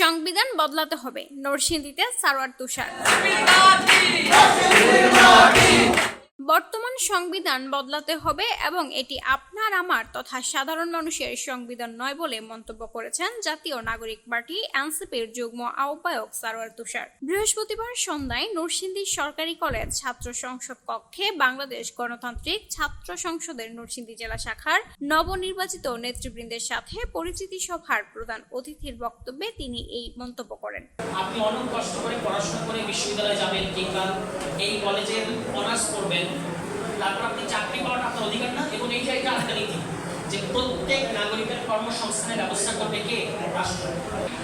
সংবিধান বদলাতে হবে। নরসিংদীতে সারোয়ার তুষার। সংবিধান বদলাতে হবে এবং এটি আপনার, আমার তথা সাধারণ মানুষের সংবিধান নয় বলে মন্তব্য করেছেন জাতীয় নাগরিক পার্টি এনসিপির যুগ্ম আহ্বায়ক সারোয়ার তুষার। বৃহস্পতিবার সন্ধ্যায় নরসিংদী সরকারি কলেজ ছাত্র সংসদ কক্ষে বাংলাদেশ গণতান্ত্রিক ছাত্র সংসদের নরসিংদী জেলা শাখার নবনির্বাচিত নেতৃবৃন্দের সাথে পরিচিতি সভার প্রধান অতিথির বক্তব্যে তিনি এই মন্তব্য করেন। আপনি অনেক কষ্ট করে পড়াশোনা করে বিশ্ববিদ্যালয়ে যাবেন কিংবা এই কলেজের অনার্স করবেন। তারপর আপনি চাকরি আপনার অধিকার না, এবং এই একটা নীতি যে প্রত্যেক নাগরিকের কর্মসংস্থানের ব্যবস্থা করবে কে? রাষ্ট্র।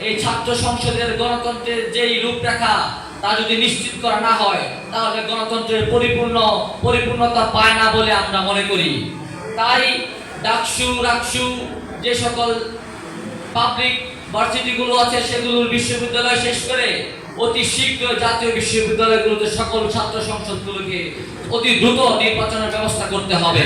এই ছাত্র সংসদের গণতন্ত্রের যেই রূপরেখা, তা যদি নিশ্চিত করা না হয়, তাহলে গণতন্ত্রের পরিপূর্ণ, পরিপূর্ণতা পায় না বলে আমরা মনে করি। তাই ডাকসু, রাকসু, যে সকল পাবলিক ভার্সিটিগুলো আছে, সেগুলোর বিশ্ববিদ্যালয় শেষ করে অতি শীঘ্র জাতীয় বিশ্ববিদ্যালয়গুলোতে সকল ছাত্র সংসদগুলোকে অতি দ্রুত নির্বাচনের ব্যবস্থা করতে হবে।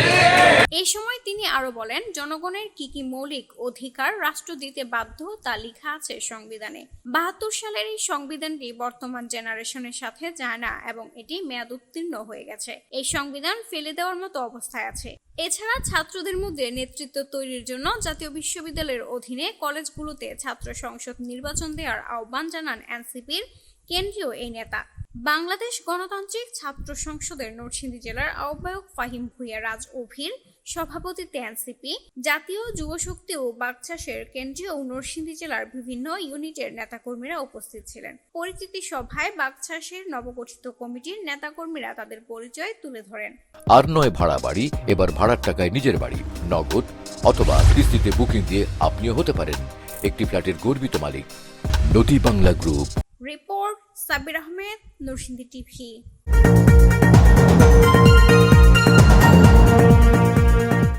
এই সময় তিনি আরও বলেন, জনগণের কি কি মৌলিক অধিকার রাষ্ট্র দিতে বাধ্য তা লেখা আছে সংবিধানে। বাহাত্তর সালের এই সংবিধানটি বর্তমান জেনারেশনের সাথে যায় না এবং এটি মেয়াদ উত্তীর্ণ হয়ে গেছে। এই সংবিধান ফেলে দেওয়ার মতো অবস্থায় আছে। এছাড়া ছাত্রদের মধ্যে নেতৃত্ব তৈরির জন্য জাতীয় বিশ্ববিদ্যালয়ের অধীনে কলেজগুলোতে ছাত্র সংসদ নির্বাচন দেওয়ার আহ্বান জানান এনসিপির কেন্দ্রীয় এই নেতা। বাংলাদেশ গণতান্ত্রিক ছাত্র সংসদের নরসিংদী জেলার আহ্বায়ক ফাহিম ভুইয়া রাজ অভির সভাপতিত্বে এনসিপি, জাতীয় যুব শক্তি ও বাগচাষের কেন্দ্রীয় ও নরসিংদী জেলার বিভিন্ন ইউনিটের নেতাকর্মীরা উপস্থিত ছিলেন। পরিচিতি সভায় বাগচাষের নবগঠিত কমিটির নেতাকর্মীরা তাদের পরিচয় তুলে ধরেন। আর নয় ভাড়া বাড়ি, এবার ভাড়ার টাকায় নিজের বাড়ি, নগদ অথবা কিস্তিতে বুকিং দিয়ে আপনিও হতে পারেন। একটি ফ্ল্যাটের গর্বিত মালিক, Nodi Bangla group. Report Sabir Ahmed Narsingdi TV.